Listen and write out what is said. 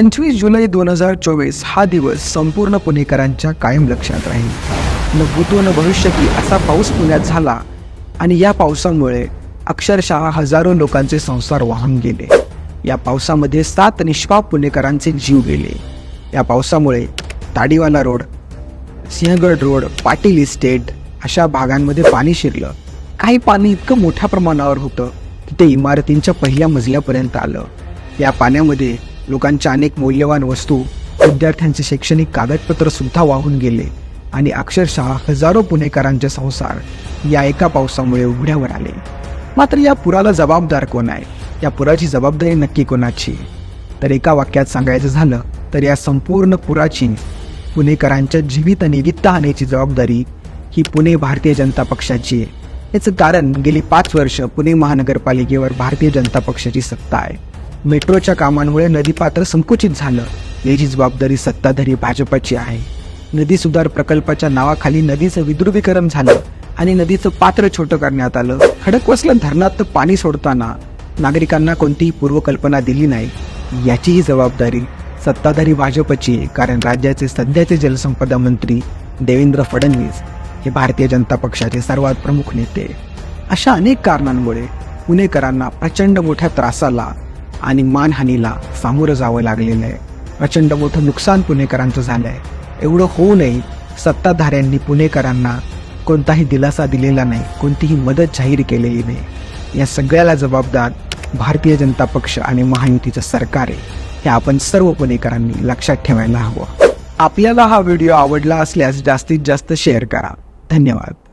पंचवीस जुलै दोन हजार चोवीस हा दिवस संपूर्ण पुणेकरांच्या कायम लक्षात राहील. न भूतो न भविष्य की असा पाऊस पुण्यात झाला आणि या पावसामुळे अक्षरशः हजारो लोकांचे संसार वाहून गेले. या पावसामध्ये सात निष्पाप पुणेकरांचे जीव गेले. या पावसामुळे Tadiwala road Sinhagad road Patil estate अशा भागांमध्ये पाणी शिरलं. काही पाणी इतकं मोठ्या प्रमाणावर होतं की ते इमारतींच्या पहिल्या मजल्यापर्यंत आलं. या पाण्यामध्ये लोकांच्या अनेक मौल्यवान वस्तू विद्यार्थ्यांचे शैक्षणिक कागदपत्र सुद्धा वाहून गेले आणि अक्षरशः हजारो पुणेकरांचे संसार या एका पावसामुळे उघड्यावर आले. मात्र या पुराला जबाबदार कोण आहे? या पुराची जबाबदारी नक्की कोणाची? तर एका वाक्यात सांगायचं झालं तर या संपूर्ण पुराची पुणेकरांच्या जीवित आणि आणण्याची जबाबदारी ही पुणे भारतीय जनता पक्षाची आहे. याचं कारण गेली पाच वर्ष पुणे महानगरपालिकेवर भारतीय जनता पक्षाची सत्ता आहे. मेट्रोच्या कामांमुळे नदीपात्र संकुचित झालं. याची जबाबदारी सत्ताधारी भाजपची आहे. नदी सुधार प्रकल्पाच्या नावाखाली नदीचं विद्रुपीकरण झालं आणि नदीचं पात्र छोटं करण्यात आलं. खडकवासला धरणात पाणी सोडताना. नागरिकांना कोणतीही पूर्वकल्पना दिली नाही. याचीही जबाबदारी सत्ताधारी भाजपची आहे. कारण राज्याचे सध्याचे जलसंपदा मंत्री देवेंद्र फडणवीस हे भारतीय जनता पक्षाचे सर्वात प्रमुख नेते. अशा अनेक कारणांमुळे पुणेकरांना प्रचंड मोठ्या त्रासाला आणि मानहानीला सामोरं जावं लागलेलं आहे. प्रचंड मोठं नुकसान पुणेकरांचं झालं आहे एवढं होऊ नये सत्ताधाऱ्यांनी पुणेकरांना कोणताही दिलासा दिलेला नाही कोणतीही मदत जाहीर केलेली नाही. या सगळ्याला जबाबदार भारतीय जनता पक्ष आणि महायुतीचं सरकार आहे. हे आपण सर्व पुणेकरांनी लक्षात ठेवायला हवं. आपल्याला हा व्हिडिओ आवडला असल्यास जास्तीत जास्त शेअर करा. धन्यवाद.